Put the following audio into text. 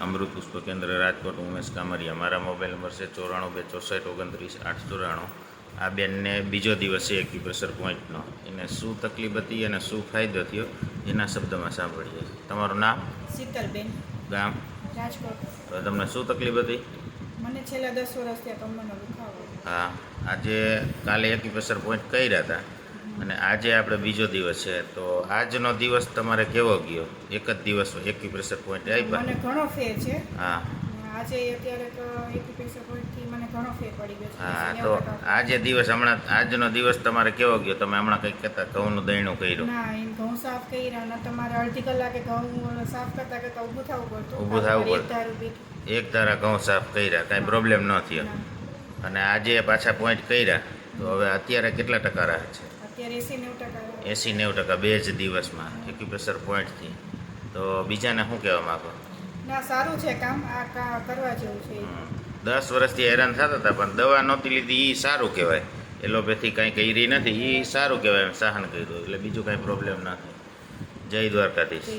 અમૃત પુષ્પ કેન્દ્ર રાજકોટ ઉમેશ કામરિયા. મારા મોબાઈલ નંબર છે ચોરાણું બે ચોસઠ ઓગણત્રીસ આઠ ચોરાણું. આ બેનને બીજો દિવસ છે એક્યુપ્રેશર પોઈન્ટનો એને શું તકલીફ હતી અને શું ફાયદો થયો એના શબ્દમાં સાંભળીએ. તમારું નામ? શીતલબેન. ગામ? રાજકોટ. હવે તમને શું તકલીફ હતી? મને છેલ્લા દસ વર્ષથી કમરનો દુખાવો. હા આજે કાલે એક્યુપ્રેશર પોઈન્ટ કર્યા હતા. અને આજે આપણે બીજો દિવસ છે તો આજનો દિવસ તમારે કેવો ગયો? એક જ દિવસ એક્યુપ્રેશર પોઈન્ટ આપ્યા મને ઘણો ફેર છે. હા. આજે અત્યારે તો એક્યુપેશર પોઈન્ટથી મને ઘણો ફેર પડી ગયો છે. હા તો આજે દિવસ હમણાં આજનો દિવસ તમારે કેવો ગયો? તમે હમણાં કંઈક કહેતા ઘઉંનું દહીણું કર્યું? ના એમ ઘઉં સાફ કર્યા ને તમારે અડધી કલાકે ઘઉં સાફ કરતા કરતા ઊભું થવું પડતું. ઊભું થવું પડતું. એક ધારા ઘઉં સાફ કર્યા કાંઈ પ્રોબ્લેમ ન થયો. અને આજે પાછા પોઈન્ટ કર્યા. તો હવે અત્યારે કેટલા ટકા રહે છે? એસી નેવું ટકા બે જ દિવસમાં એક્યુપ્રેશર પોઈન્ટથી. તો બીજાને શું કહેવા માગો? ના સારું છે કામ આ કરવા જેવું છે. દસ વર્ષથી હેરાન થતા હતા પણ દવા નહોતી લીધી એ સારું કહેવાય. એલોપેથી કાંઈ કરી નથી એ સારું કહેવાય સહન કર્યું. એટલે બીજું કાંઈ પ્રોબ્લેમ ના થાય. જય દ્વારકાધીશ.